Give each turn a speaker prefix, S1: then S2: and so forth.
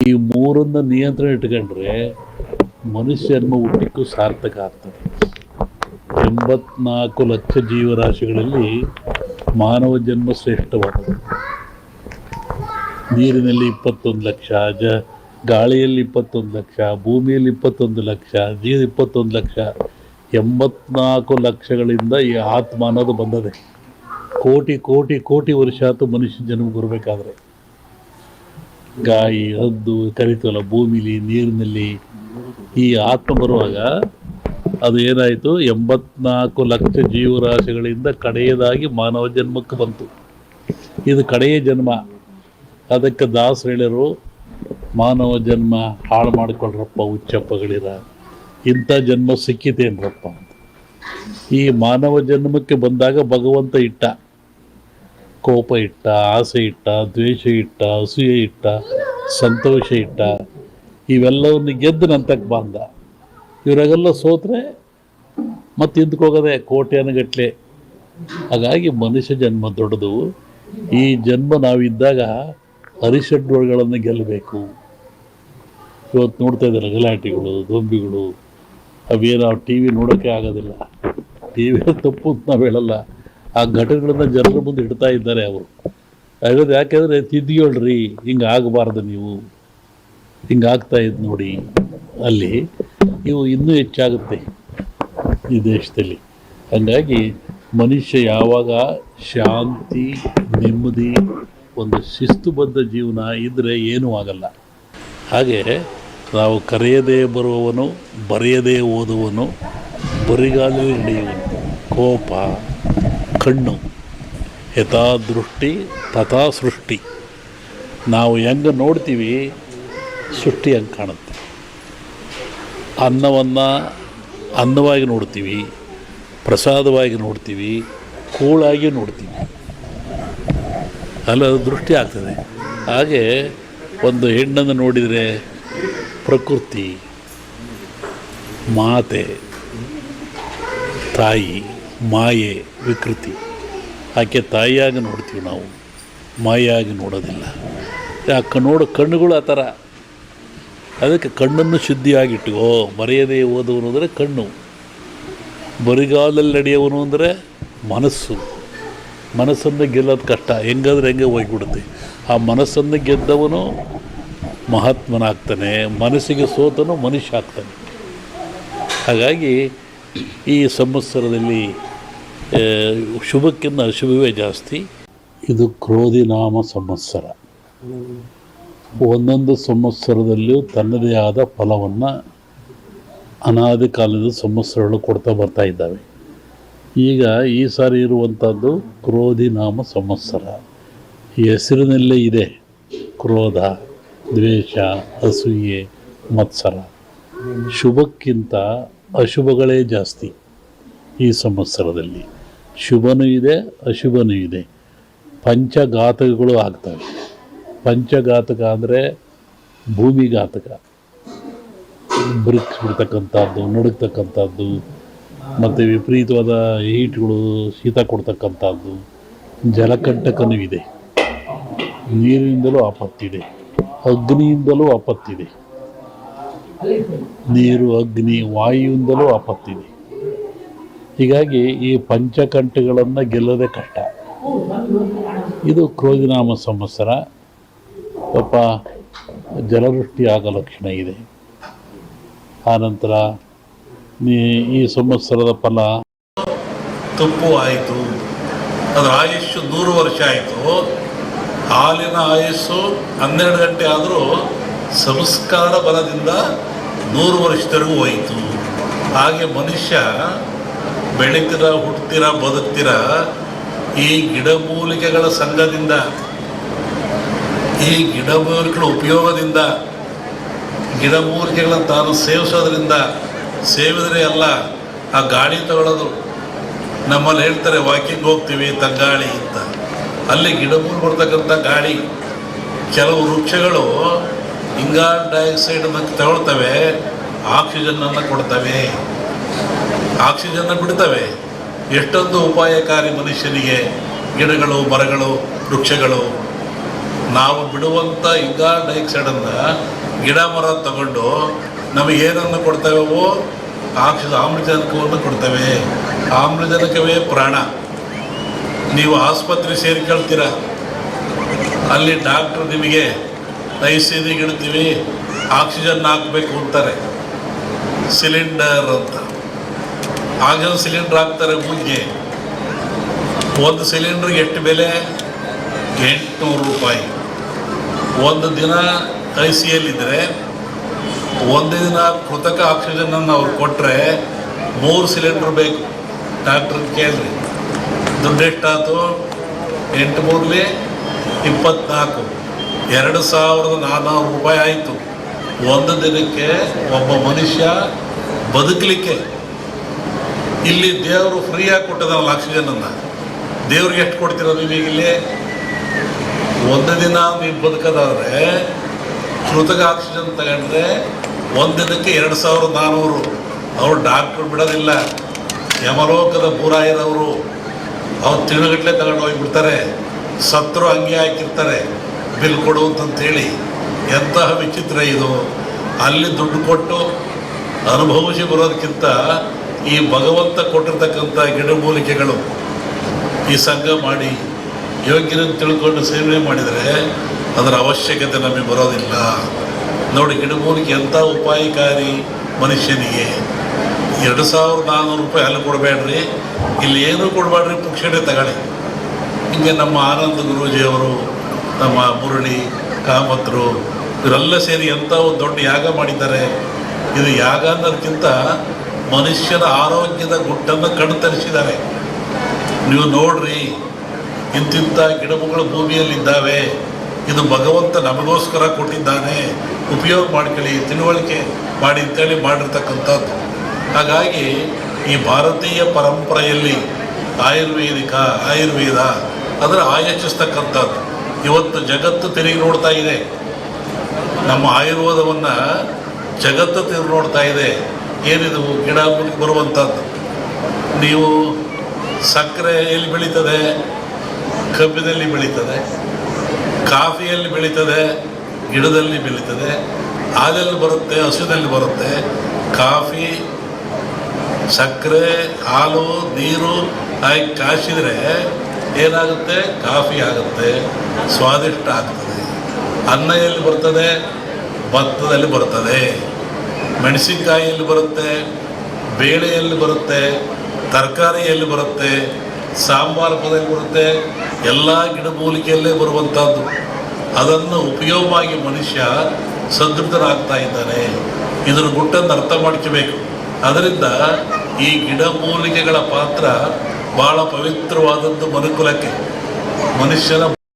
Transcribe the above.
S1: ಈ ಮೂರನ್ನ ನಿಯಂತ್ರಣ ಇಟ್ಕೊಂಡ್ರೆ ಮನುಷ್ಯ ಜನ್ಮ ಹುಟ್ಟಿಕ್ಕೂ ಸಾರ್ಥಕ ಆಗ್ತದೆ. ಎಂಬತ್ನಾಲ್ಕು ಲಕ್ಷ ಜೀವರಾಶಿಗಳಲ್ಲಿ ಮಾನವ ಜನ್ಮ ಶ್ರೇಷ್ಠವಾದ ನೀರಿನಲ್ಲಿ ಇಪ್ಪತ್ತೊಂದು ಲಕ್ಷ, ಜ, ಗಾಳಿಯಲ್ಲಿ ಇಪ್ಪತ್ತೊಂದು ಲಕ್ಷ, ಭೂಮಿಯಲ್ಲಿ ಇಪ್ಪತ್ತೊಂದು ಲಕ್ಷ ಜೀವ ಇಪ್ಪತ್ತೊಂದು ಲಕ್ಷ, ಎಂಬತ್ನಾಲ್ಕು ಲಕ್ಷಗಳಿಂದ ಈ ಆತ್ಮ ಅನ್ನೋದು ಬಂದದೆ. ಕೋಟಿ ಕೋಟಿ ಕೋಟಿ ವರ್ಷ ಆತು ಮನುಷ್ಯ ಜನ್ಮ ಬರಬೇಕಾದ್ರೆ. ಗಾಯಿ, ಹದ್ದು ಕರಿತೀವಲ್ಲ ಭೂಮಿಲಿ, ನೀರಿನಲ್ಲಿ ಈ ಆತ್ಮ ಬರುವಾಗ ಅದು ಏನಾಯಿತು? ಎಂಬತ್ನಾಲ್ಕು ಲಕ್ಷ ಜೀವರಾಶಿಗಳಿಂದ ಕಡೆಯದಾಗಿ ಮಾನವ ಜನ್ಮಕ್ಕೆ ಬಂತು. ಇದು ಕಡೆಯ ಜನ್ಮ. ಅದಕ್ಕೆ ದಾಸ ಹೇಳಿರು ಮಾನವ ಜನ್ಮ ಹಾಳು ಮಾಡಿಕೊಳ್ಳ್ರಪ್ಪ ಹುಚ್ಚಪ್ಪಗಳಿರ. ಇಂಥ ಜನ್ಮ ಸಿಕ್ಕಿತೇನ್ರಪ್ಪ ಈ ಮಾನವ ಜನ್ಮಕ್ಕೆ ಬಂದಾಗ ಭಗವಂತ ಇಟ್ಟ. ಕೋಪ ಇಟ್ಟ, ಆಸೆ ಇಟ್ಟ, ದ್ವೇಷ ಇಟ್ಟ, ಅಸೂಯೆ ಇಟ್ಟ, ಸಂತೋಷ ಇಟ್ಟ, ಇವೆಲ್ಲವನ್ನು ಗೆದ್ದು ನಂತಕ್ಕೆ ಬಂದ. ಇವರಾಗೆಲ್ಲ ಸೋತ್ರೆ ಮತ್ತೆ ಹಿಂದ್ಕೋಗದೆ ಕೋಟ್ಯಾನುಗಟ್ಲೆ ಹಾಗಾಗಿ ಮನುಷ್ಯ ಜನ್ಮ ದೊಡ್ಡದು. ಈ ಜನ್ಮ ನಾವಿದ್ದಾಗ ಹರಿಷಡ್ವಗಳನ್ನು ಗೆಲ್ಲಬೇಕು. ಇವತ್ತು ನೋಡ್ತಾ ಇದ್ದಾರೆ ಗಲಾಟೆಗಳು ದೊಂಬಿಗಳು ಅವೇನು ಟಿ ವಿ ನೋಡೋಕ್ಕೆ ಆಗೋದಿಲ್ಲ. ಟಿ ವಿ ತಪ್ಪು ಅಂತ ನಾವು ಹೇಳಲ್ಲ. ಆ ಘಟನೆಗಳನ್ನ ಜನರ ಮುಂದೆ ಇಡ್ತಾ ಇದ್ದಾರೆ ಅವರು. ಹಾಗಾದ್ರೆ ಯಾಕೆಂದರೆ ತಿದ್ದಿಯೊಳ್ರಿ ಹಿಂಗೆ ಆಗಬಾರ್ದು ನೀವು. ಹಿಂಗೆ ಆಗ್ತಾ ಇದ್ ನೋಡಿ. ಅಲ್ಲಿ ಇವು ಇನ್ನೂ ಹೆಚ್ಚಾಗುತ್ತೆ ಈ ದೇಶದಲ್ಲಿ. ಹಾಗಾಗಿ ಮನುಷ್ಯ ಯಾವಾಗ ಶಾಂತಿ, ನೆಮ್ಮದಿ, ಒಂದು ಶಿಸ್ತುಬದ್ಧ ಜೀವನ ಇದ್ದರೆ ಏನೂ ಆಗಲ್ಲ. ಹಾಗೆ ನಾವು ಕರೆಯದೇ ಬರುವವನು, ಬರೆಯದೇ ಓದುವನು ಬರಿಗಾಲಲ್ಲಿ ನಡೆಯುವನು ಕೋಪ ಕಣ್ಣು. ಯಥಾ ದೃಷ್ಟಿ ತಥಾ ಸೃಷ್ಟಿ. ನಾವು ಹೆಂಗೆ ನೋಡ್ತೀವಿ, ಸೃಷ್ಟಿ ಹಂಗೆ ಕಾಣುತ್ತೆ. ಅನ್ನವನ್ನು ಅನ್ನವಾಗಿ ನೋಡ್ತೀವಿ, ಪ್ರಸಾದವಾಗಿ ನೋಡ್ತೀವಿ, ಕೂಳಾಗಿ ನೋಡ್ತೀವಿ. ಅಲ್ಲ ಅದು ದೃಷ್ಟಿ ಆಗ್ತದೆ. ಹಾಗೆ ಒಂದು ಹೆಣ್ಣನ್ನು ನೋಡಿದರೆ ಪ್ರಕೃತಿ, ಮಾತೆ, ತಾಯಿ, ಮಾಯೆ, ವಿಕೃತಿ. ಆಕೆ ತಾಯಿಯಾಗಿ ನೋಡ್ತೀವಿ ನಾವು ಮಾಯಾಗಿ ನೋಡೋದಿಲ್ಲ. ಆ ನೋಡೋ, ಕಣ್ಣುಗಳು ಆ ಥರ. ಅದಕ್ಕೆ ಕಣ್ಣನ್ನು ಶುದ್ಧಿಯಾಗಿ ಇಟ್ಕೋ ಮರೆಯದೇ ಓದುವನು ಅಂದರೆ ಕಣ್ಣು. ಬರಿಗಾಲಲ್ಲಿ ನಡೆಯವನು ಅಂದರೆ ಮನಸ್ಸು. ಮನಸ್ಸನ್ನು ಗೆಲ್ಲೋದು ಕಷ್ಟ. ಹೆಂಗಾದ್ರೆ ಹೆಂಗೆ ಹೋಗ್ಬಿಡುತ್ತೆ. ಆ ಮನಸ್ಸನ್ನು ಗೆದ್ದವನು ಮಹಾತ್ಮನಾಗ್ತಾನೆ. ಮನಸ್ಸಿಗೆ ಸೋತನು ಮನುಷ್ಯ ಆಗ್ತಾನೆ. ಹಾಗಾಗಿ ಈ ಸಂವತ್ಸರದಲ್ಲಿ ಶುಭಕ್ಕಿಂತ ಅಶುಭವೇ ಜಾಸ್ತಿ. ಇದು ಕ್ರೋಧಿ ನಾಮ ಸಂವತ್ಸರ. ಒಂದೊಂದು ಸಂವತ್ಸರದಲ್ಲಿಯೂ ತನ್ನದೇ ಆದ ಫಲವನ್ನು ಅನಾದಿ ಕಾಲದ ಸಂವತ್ಸರಗಳು ಕೊಡ್ತಾ ಬರ್ತಾ ಇದ್ದಾವೆ. ಈಗ ಈ ಸಾರಿ ಇರುವಂಥದ್ದು ಕ್ರೋಧಿ ನಾಮ ಸಂವತ್ಸರ. ಹೆಸರಿನಲ್ಲೇ ಇದೆ ಕ್ರೋಧ, ದ್ವೇಷ, ಅಸೂಯೆ, ಮತ್ಸರ. ಶುಭಕ್ಕಿಂತ ಅಶುಭಗಳೇ ಜಾಸ್ತಿ ಈ ಸಂವತ್ಸರದಲ್ಲಿ. ಶುಭನೂ ಇದೆ, ಅಶುಭನೂ ಇದೆ. ಪಂಚಘಾತಕಗಳು ಆಗ್ತವೆ. ಪಂಚಘಾತಕ ಅಂದರೆ ಭೂಮಿಘಾತಕ. ಬ್ರಿಕ್ಸ್ ಬಿಡ್ತಕ್ಕಂಥದ್ದು ನಡುಗ್ತಕ್ಕಂಥದ್ದು, ಮತ್ತು ವಿಪರೀತವಾದ ಹೀಟ್ಗಳು ಶೀತ ಕೊಡ್ತಕ್ಕಂಥದ್ದು, ಜಲಕಂಟಕನೂ ಇದೆ. ನೀರಿನಿಂದಲೂ ಆಪತ್ತಿದೆ. ಅಗ್ನಿಯಿಂದಲೂ ಆಪತ್ತಿದೆ. ನೀರು, ಅಗ್ನಿ, ವಾಯುವಿಂದಲೂ ಆಪತ್ತಿದೆ. ಹೀಗಾಗಿ ಈ ಪಂಚಕಂಠಗಳನ್ನು ಗೆಲ್ಲೋದೇ ಕಷ್ಟ. ಇದು ಕ್ರೋಧಿನಾಮ ಸಂವತ್ಸರ. ಪಾಪ ಜಲವೃಷ್ಟಿ ಆಗೋ ಲಕ್ಷಣ ಇದೆ. ಆನಂತರ ಈ ಸಂವತ್ಸರದ ಫಲ. ತಪ್ಪು ಆಯಿತು, ಅದರ ಆಯುಷ್ಯು ನೂರು ವರ್ಷ ಆಯಿತು. ಹಾಲಿನ ಆಯುಸ್ಸು ಹನ್ನೆರಡು ಗಂಟೆ ಆದರೂ ಸಂಸ್ಕಾರ ಬಲದಿಂದ ನೂರು ವರ್ಷದವರೆಗೂ ಹೋಯಿತು. ಹಾಗೆ ಮನುಷ್ಯ ಬೆಳಕಿರ ಹುಡ್ತೀರ ಬದುಕ್ತೀರ ಈ ಗಿಡಮೂಲಿಕೆಗಳ ಸಂಘದಿಂದ, ಈ ಗಿಡಮೂಲಿಕೆಗಳ ಉಪಯೋಗದಿಂದ ಗಿಡಮೂಲಿಕೆಗಳನ್ನು ತಾನು ಸೇವಿಸೋದ್ರಿಂದ ಸೇವಿದ್ರೆ ಅಲ್ಲ ಆ ಗಾಳಿ ತಗೊಳ್ಳೋದು ನಮ್ಮಲ್ಲಿ ಹೇಳ್ತಾರೆ ವಾಕಿಂಗ್ ಹೋಗ್ತೀವಿ ತಗ್ಗಾಳಿ ಅಂತ. ಅಲ್ಲಿ ಗಿಡಮೂಲು ಕೊಡ್ತಕ್ಕಂಥ ಗಾಳಿ, ಕೆಲವು ವೃಕ್ಷಗಳು ಇಂಗಾಲ್ ಮತ್ತು ತಗೊಳ್ತವೆ ಆಕ್ಸಿಜನ್ನನ್ನು ಕೊಡ್ತವೆ. ಆಕ್ಸಿಜನ್ನ ಬಿಡ್ತವೆ. ಎಷ್ಟೊಂದು ಉಪಾಯಕಾರಿ ಮನುಷ್ಯನಿಗೆ ಗಿಡಗಳು, ಮರಗಳು, ವೃಕ್ಷಗಳು.
S2: ನಾವು ಬಿಡುವಂಥ ಇಂಗಾಲ ಡೈಆಕ್ಸೈಡನ್ನು ಗಿಡ ಮರ ತಗೊಂಡು ನಮಗೆ ಏನನ್ನು ಕೊಡ್ತವೆ ಆಕ್ಸಿ ಆಮ್ಲಜನಕವನ್ನು ಕೊಡ್ತವೆ. ಆಮ್ಲಜನಕವೇ ಪ್ರಾಣ. ನೀವು ಆಸ್ಪತ್ರೆ ಸೇರಿಕೊಳ್ತೀರ. ಅಲ್ಲಿ ಡಾಕ್ಟ್ರು ನಿಮಗೆ ಐ ಸಿ ಇಡ್ತೀವಿ ಆಕ್ಸಿಜನ್ ಹಾಕಬೇಕು ಅಂತಾರೆ. ಸಿಲಿಂಡರ್ ಅಂತ. ಆಕ್ಸಿಜನ್ ಸಿಲಿಂಡರ್ ಹಾಕ್ತಾರೆ ಮೂಗಿಗೆ ಒಂದು ಸಿಲಿಂಡ್ರಿಗೆ ಎಷ್ಟು ಬೆಲೆ? ಎಂಟುನೂರು ರೂಪಾಯಿ. ಒಂದು ದಿನ ಐ ಸಿ ಎಲ್ಲಿದ್ದರೆ ಒಂದು ದಿನ ಕೃತಕ ಆಕ್ಸಿಜನನ್ನು ಅವ್ರು ಕೊಟ್ಟರೆ ಮೂರು ಸಿಲಿಂಡ್ರ್ ಬೇಕು. ಡಾಕ್ಟ್ರ್ ಕೇಳ್ರಿ. ದುಡ್ಡು ಎಷ್ಟಾಯ್ತು ಎಂಟು ಮೂರಲಿ ಇಪ್ಪತ್ನಾಲ್ಕು. ಎರಡು ಸಾವಿರದ ನಾನ್ನೂರು ರೂಪಾಯಿ ಆಯಿತು. ಒಂದು ದಿನಕ್ಕೆ ಒಬ್ಬ ಮನುಷ್ಯ ಬದುಕಲಿಕ್ಕೆ. ಇಲ್ಲಿ ದೇವರು ಫ್ರೀಯಾಗಿ ಕೊಟ್ಟಿದ್ದಾರಲ್ಲ ಆಕ್ಸಿಜನ್ ಅನ್ನ? ದೇವ್ರಿಗೆ ಎಷ್ಟು ಕೊಡ್ತಿರೋದು ಈಗ ಇಲ್ಲಿ? ಒಂದು ದಿನ ನೀವು ಬದುಕದಾದ್ರೆ ಕೃತಕ ಆಕ್ಸಿಜನ್ ತಗೊಂಡ್ರೆ ಒಂದು ದಿನಕ್ಕೆ ಎರಡು ಸಾವಿರದ ನಾನ್ನೂರು ಅವರು ಡಾಕ್ಟ್ರು ಬಿಡೋದಿಲ್ಲ. ಯಮಲೋಕದ ಬೂರಾಯರವರು ಅವ್ರು ತಿಳುಗಟ್ಲೆ ತಗೊಂಡು ಹೋಗಿಬಿಡ್ತಾರೆ. ಸತ್ರು ಹಂಗೆ ಹಾಕಿರ್ತಾರೆ. ಬಿಲ್ ಕೊಡು ಅಂತಂತೇಳಿ. ಎಂತಹ ವಿಚಿತ್ರ ಇದು. ಅಲ್ಲಿ ದುಡ್ಡು ಕೊಟ್ಟು ಅನುಭವಿಸಿ ಬರೋದಕ್ಕಿಂತ ಈ ಭಗವಂತ ಕೊಟ್ಟಿರ್ತಕ್ಕಂಥ ಗಿಡಮೂಲಿಕೆಗಳು ಈ ಸಂಘ ಮಾಡಿ ಯೋಗ್ಯರನ್ನು ತಿಳ್ಕೊಂಡು ಸೇವನೆ ಮಾಡಿದರೆ ಅದರ ಅವಶ್ಯಕತೆ ನಮಗೆ ಬರೋದಿಲ್ಲ. ನೋಡಿ ಗಿಡಮೂಲಿಕೆ ಎಂಥ ಉಪಾಯಕಾರಿ ಮನುಷ್ಯನಿಗೆ. ಎರಡು ಸಾವಿರದ ನಾನ್ನೂರು ರೂಪಾಯಿ ಅಲ್ಲಿ ಕೊಡಬೇಡ್ರಿ. ಇಲ್ಲಿ ಏನೂ ಕೊಡಬೇಡ್ರಿ, ಪುಕ್ಷಣೆ ತಗೊಳ್ಳಿ. ಹಿಂಗೆ ನಮ್ಮ ಆನಂದ ಗುರೂಜಿಯವರು, ನಮ್ಮ ಮುರಳಿ, ಕಾಮತ್ರು, ಇವರೆಲ್ಲ ಸೇರಿ ಎಂಥ ಒಂದು ದೊಡ್ಡ ಯಾಗ ಮಾಡಿದ್ದಾರೆ. ಇದು ಯಾಗ ಅನ್ನೋದಕ್ಕಿಂತ ಮನುಷ್ಯನ ಆರೋಗ್ಯದ ಗುಟ್ಟನ್ನು ಕಣ್ತರಿಸಿದ್ದಾರೆ. ನೀವು ನೋಡ್ರಿ, ಇಂತಿಂಥ ಗಿಡಮೂಗಳು ಭೂಮಿಯಲ್ಲಿದ್ದಾವೆ. ಇದು ಭಗವಂತ ನಮಗೋಸ್ಕರ ಕೊಟ್ಟಿದ್ದಾನೆ. ಉಪಯೋಗ ಮಾಡ್ಕೊಳ್ಳಿ, ತಿಳುವಳಿಕೆ ಮಾಡಿ ಅಂತೇಳಿ ಮಾಡಿರ್ತಕ್ಕಂಥದ್ದು. ಹಾಗಾಗಿ ಈ ಭಾರತೀಯ ಪರಂಪರೆಯಲ್ಲಿ ಆಯುರ್ವೇದಿಕ, ಆಯುರ್ವೇದ, ಅದರ ಆಯೋಚಿಸ್ತಕ್ಕಂಥದ್ದು ಇವತ್ತು ಜಗತ್ತು ತಿರುಗಿ ನೋಡ್ತಾ ಇದೆ. ನಮ್ಮ ಆಯುರ್ವೇದವನ್ನು ಜಗತ್ತು ತಿರುಗಿ ನೋಡ್ತಾ ಇದೆ. ಏನಿದು ಗಿಡ ಬರುವಂಥದ್ದು ನೀವು ಸಕ್ಕರೆ ಎಲ್ಲಿ ಬೆಳೀತದೆ? ಕಬ್ಬಿನಲ್ಲಿ ಬೆಳೀತದೆ. ಕಾಫಿಯಲ್ಲಿ ಬೆಳೀತದೆ. ಗಿಡದಲ್ಲಿ ಬೆಳೀತದೆ. ಹಾಲಲ್ಲಿ ಬರುತ್ತೆ, ಹಸುವಿನಲ್ಲಿ ಬರುತ್ತೆ. ಕಾಫಿ, ಸಕ್ಕರೆ, ಹಾಲು, ನೀರು, ಹಾಗೆ ಕಾಯಿಸಿದರೆ ಏನಾಗುತ್ತೆ? ಕಾಫಿ ಆಗುತ್ತೆ. ಸ್ವಾದಿಷ್ಟ ಆಗ್ತದೆ. ಅನ್ನ ಎಲ್ಲಿ ಬರ್ತದೆ? ಭತ್ತದಲ್ಲಿ ಬರ್ತದೆ. ಮೆಣಸಿನಕಾಯಿಯಲ್ಲಿ ಬರುತ್ತೆ, ಬೇಳೆಯಲ್ಲಿ ಬರುತ್ತೆ, ತರಕಾರಿಯಲ್ಲಿ ಬರುತ್ತೆ, ಸಾಂಬಾರ ಪದಲ್ಲಿ ಬರುತ್ತೆ, ಎಲ್ಲ ಗಿಡಮೂಲಿಕೆಯಲ್ಲೇ ಬರುವಂಥದ್ದು ಅದನ್ನು ಉಪಯೋಗವಾಗಿ ಮನುಷ್ಯ ಸದೃಢನಾಗ್ತಾ ಇದ್ದಾನೆ. ಇದರ ಗುಟ್ಟನ್ನು ಅರ್ಥ ಮಾಡ್ಕೋಬೇಕು. ಅದರಿಂದ ಈ ಗಿಡಮೂಲಿಕೆಗಳ ಪಾತ್ರ ಬಹಳ ಪವಿತ್ರವಾದದ್ದು ಮನುಕುಲಕ್ಕೆ. ಮನುಷ್ಯನ